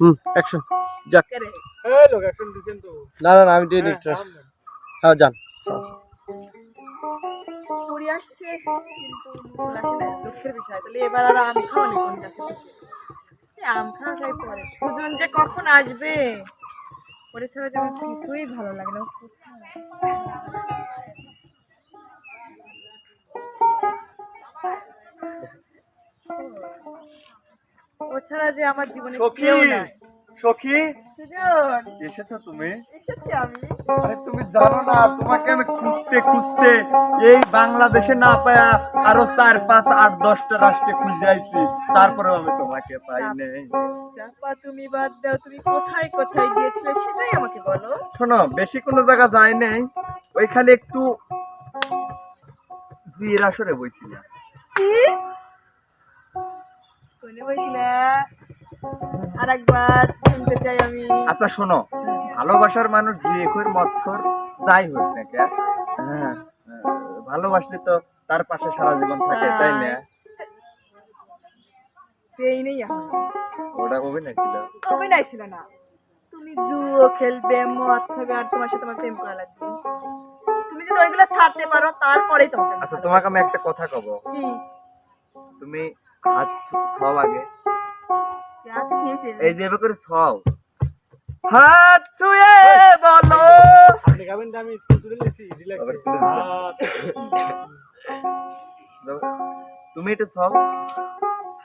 হুম action যাক। কে রে এই লোক এখন দিছেন তো। না না না, আমি দিয়ে দিচ্ছি। হ্যাঁ যান। আসছে কিন্তু বকুল আসে না দুঃখের বিষয়। তাহলে এবার আর আম খাওয়া নেই কোন কাছে থেকে। এই আম খাওয়া যায় পরে। সুজন যে কখন আসবে? পরে ছাড়া যেমন কিছুই ভালো লাগে না। ও ছাড়া যে আমার জীবনে সখী সখী সুজন এসেছ তুমি? এসেছি আমি। আরে তুমি জানো না তোমাকে আমি খুঁজতে খুঁজতে এই বাংলাদেশে না পায়া আরও চার পাঁচ আট দশটা রাষ্ট্রে খুঁজে আইছি। তারপরেও আমি তোমাকে পাই নাই। চাপা তুমি বাদ দাও তুমি কোথায় কোথায় গিয়েছিলে সেটাই আমাকে বলো। শোনো বেশি কোনো জায়গা যায় নাই। ওই খালি একটু বিয়ের আসরে বইছিলাম। কি? শুনতে চাই আমি। আচ্ছা শোনো। ভালোবাসার মানুষ যে খোর মত খোর যাই হোক না কে হ্যাঁ, হ্যাঁ, ভালোবাসলে তো তার পাশে সারা জীবন থাকে তাই না? নেই ছিল? ছিল তুমি জুয়ো খেলবে মদ খাবে আর তোমার সাথে আমার প্রেম করা লাগবে। তুমি যদি ওইগুলো ছাড়তে পারো তারপরেই তোমাকে আচ্ছা তোমাকে আমি একটা কথা কব। কি? তুমি হাত সব আগে। এই যে করে সব হাত ছুঁয়ে বলো। আপনি আমি স্কুল তুলে রিল্যাক্স। তুমি এটা সব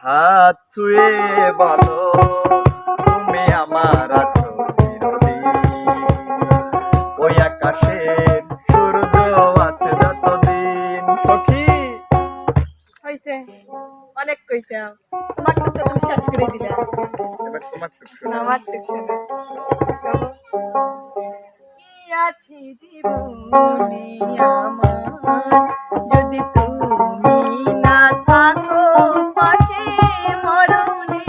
হাত ছুঁয়ে বলো। তুমি আমার আছো ওই আকাশে সূর্য আছে যতদিন। সখী। হয়েছে। অনেক কইছে তোমার টুকটা তুমি শেষ করে দিলে। যদি তুমি না থাকো, পাশে মরণে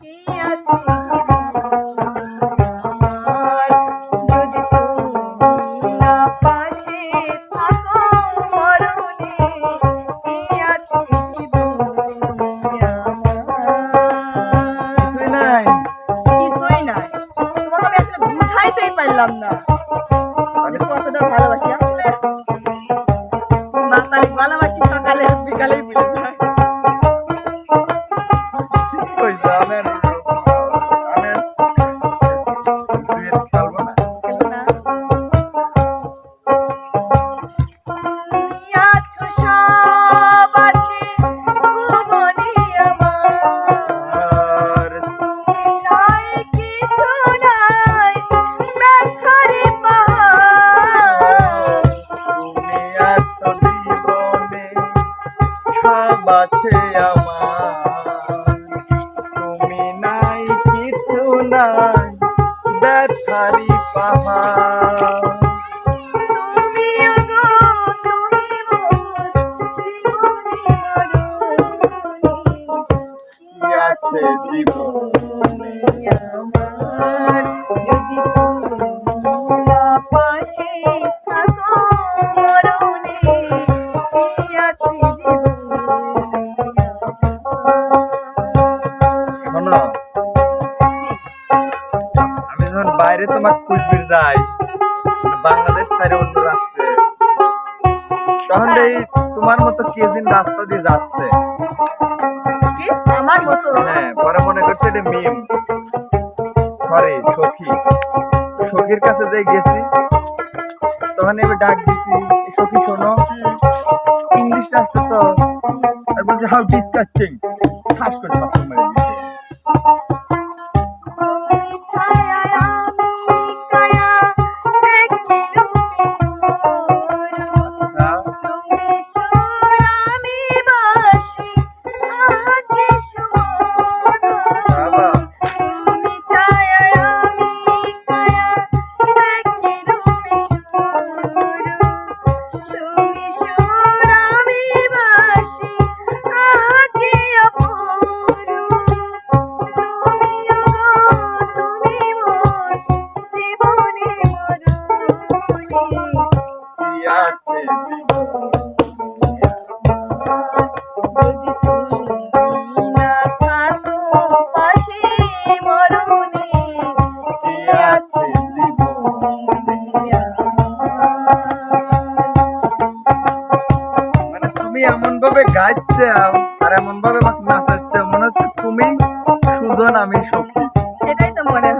কি আছে? আমার, যদি তুমি না পাশে থাকো ভালোবাসি কিছু নাই ব্যথারি পাহাড় আছে জীবনে? আমার তোমার কুচবির যাই বাংলাদেশ সাইডে অন্য রাষ্ট্রে তখন এই তোমার মতো কে দিন রাস্তা দিয়ে যাচ্ছে। আমার মতো? হ্যাঁ পরে মনে করছে এটা মিম। সরি সখী। সখীর কাছে যাই গেছি তখন আমি ডাক দিছি "এই সখী শোনো। ইংলিশ রাষ্ট্র তো। আর বলছে হাউ ডিসকাস্টিং ঠাস করে নাচাচ্ছে আর এমন ভাবে আমাকে নাচাচ্ছে মনে হচ্ছে তুমি সুজন, আমি সখী। সেটাই তো মনে হয়।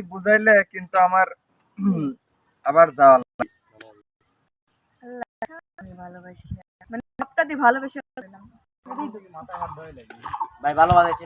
তুমি বুঝাইলে কিন্তু আমার আবার যাওয়া আমি ভালোবাসি। মানে সবটা দিয়ে ভালোবেসে ভাই ভালোবাসে বাজাইছি